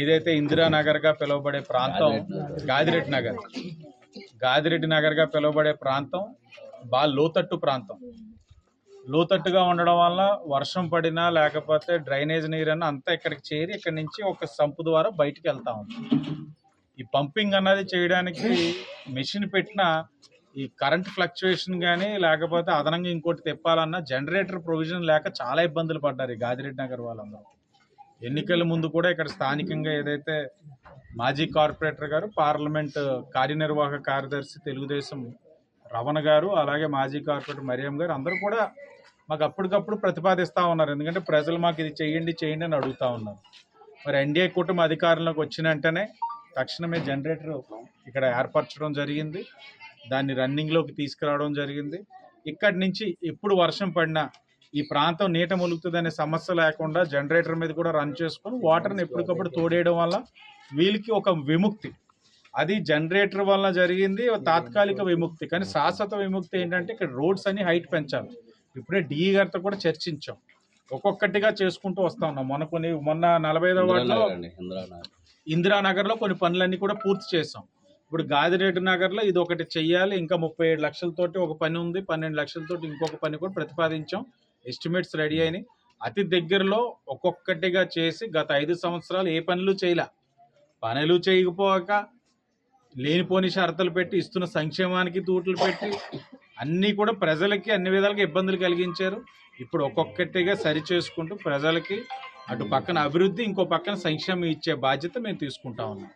ఏదైతే ఇందిరానగర్గా పిలువబడే ప్రాంతం గాదిరెడ్డి నగర్. గాదిరెడ్డి నగర్గా పిలువబడే ప్రాంతం బాగా లోతట్టు ప్రాంతం. లోతట్టుగా ఉండడం వల్ల వర్షం పడినా లేకపోతే డ్రైనేజ్ నీరు అన్న అంతా ఇక్కడికి చేరి ఇక్కడి నుంచి ఒక సంపు ద్వారా బయటికి వెళ్తా ఉంది. ఈ పంపింగ్ అన్నది చేయడానికి మెషిన్ పెట్టిన ఈ కరెంట్ ఫ్లక్చుయేషన్ కానీ లేకపోతే అదనంగా ఇంకోటి తిప్పాలన్నా జనరేటర్ ప్రొవిజన్ లేక చాలా ఇబ్బందులు పడ్డారు ఈ గాదిరెడ్డి నగర్ వాళ్ళందరూ. ఎన్నికల ముందు కూడా ఇక్కడ స్థానికంగా ఏదైతే మాజీ కార్పొరేటర్ గారు పార్లమెంట్ కార్యనిర్వాహక కార్యదర్శి తెలుగుదేశం రమణ గారు అలాగే మాజీ కార్పొరేటర్ మరియం గారు అందరూ కూడా మాకు అప్పటికప్పుడు ప్రతిపాదిస్తూ ఉన్నారు. ఎందుకంటే ప్రజలు మాకు ఇది చేయండి చేయండి అని అడుగుతూ ఉన్నారు. మరి ఎన్డీఏ కూటమి అధికారంలోకి వచ్చిన వెంటనే తక్షణమే జనరేటర్ ఇక్కడ ఏర్పరచడం జరిగింది. దాన్ని రన్నింగ్లోకి తీసుకురావడం జరిగింది. ఇక్కడి నుంచి ఎప్పుడు వర్షం పడినా ఈ ప్రాంతం నీట ములుగుతుందనే సమస్య లేకుండా జనరేటర్ మీద కూడా రన్ చేసుకొని వాటర్ని ఎప్పటికప్పుడు తోడేయడం వల్ల వీళ్ళకి ఒక విముక్తి. అది జనరేటర్ వల్ల జరిగింది తాత్కాలిక విముక్తి. కానీ శాశ్వత విముక్తి ఏంటంటే ఇక్కడ రోడ్స్ అన్ని హైట్ పెంచాలి. ఇప్పుడే డిఈ గారితో కూడా చర్చించాం. ఒక్కొక్కటిగా చేసుకుంటూ వస్తా ఉన్నాం. మొన్న కొన్ని మొన్న నలభై ఐదో వార్డులో ఇందిరానగర్లో కొన్ని పనులన్నీ కూడా పూర్తి చేసాం ఇప్పుడు గాదిరెడ్డి నగర్లో ఇది ఒకటి చెయ్యాలి. ఇంకా ముప్పై ఏడు లక్షలతోటి ఒక పని ఉంది పన్నెండు లక్షలతోటి ఇంకొక పని కూడా ప్రతిపాదించాం. ఎస్టిమేట్స్ రెడీ అయినాయి. అతి దగ్గరలో ఒక్కొక్కటిగా చేసి గత ఐదు సంవత్సరాలు ఏ పనులు చేయలే. పనులు చేయకపోక లేనిపోని షరతులు పెట్టి ఇస్తున్న సంక్షేమానికి తూట్లు పెట్టి అన్నీ కూడా ప్రజలకి అన్ని విధాలుగా ఇబ్బందులు కలిగించారు. ఇప్పుడు ఒక్కొక్కటిగా సరి చేసుకుంటూ ప్రజలకి అటు పక్కన అభివృద్ధి ఇంకో పక్కన సంక్షేమం ఇచ్చే బాధ్యత మేము తీసుకుంటా ఉన్నాం.